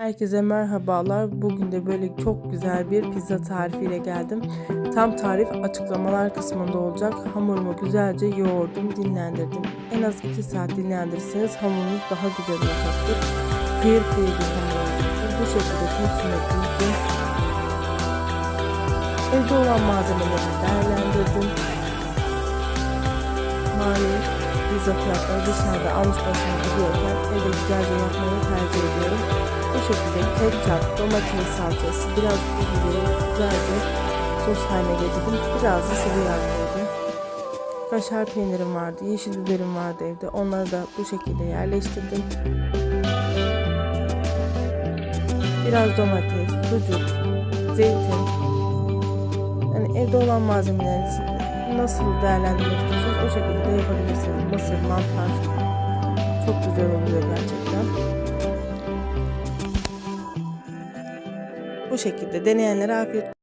Herkese merhabalar. Bugün de böyle çok güzel bir pizza tarifiyle geldim. Tam tarif açıklamalar kısmında olacak. Hamurumu güzelce yoğurdum, dinlendirdim. En az 2 saat dinlendirirseniz hamurunuz daha güzel olacaktır. Kıyır kıyır bir hamur olacaktır. Bu şekilde tepsime dizdim. Evde olan malzemeleri değerlendirdim. Malum pizza fiyatları dışarıda almış başına gidiyorken evde güzelce yapmayı tercih ediyorum. Bu şekilde ketçap, domates salçası, biraz pul biberi güzelce sos haline getirdim. Biraz da sıvı yağ koydum. Kaşar peynirim vardı, yeşil biberim vardı evde. Onları da bu şekilde yerleştirdim. Biraz domates, sucuk, zeytin. Yani evde olan malzemelerinizi nasıl değerlendirmek istiyorsanız o şekilde de yapabilirsiniz. Mısır, mantar çok güzel oluyor gerçekten. Bu şekilde deneyenlere afiyet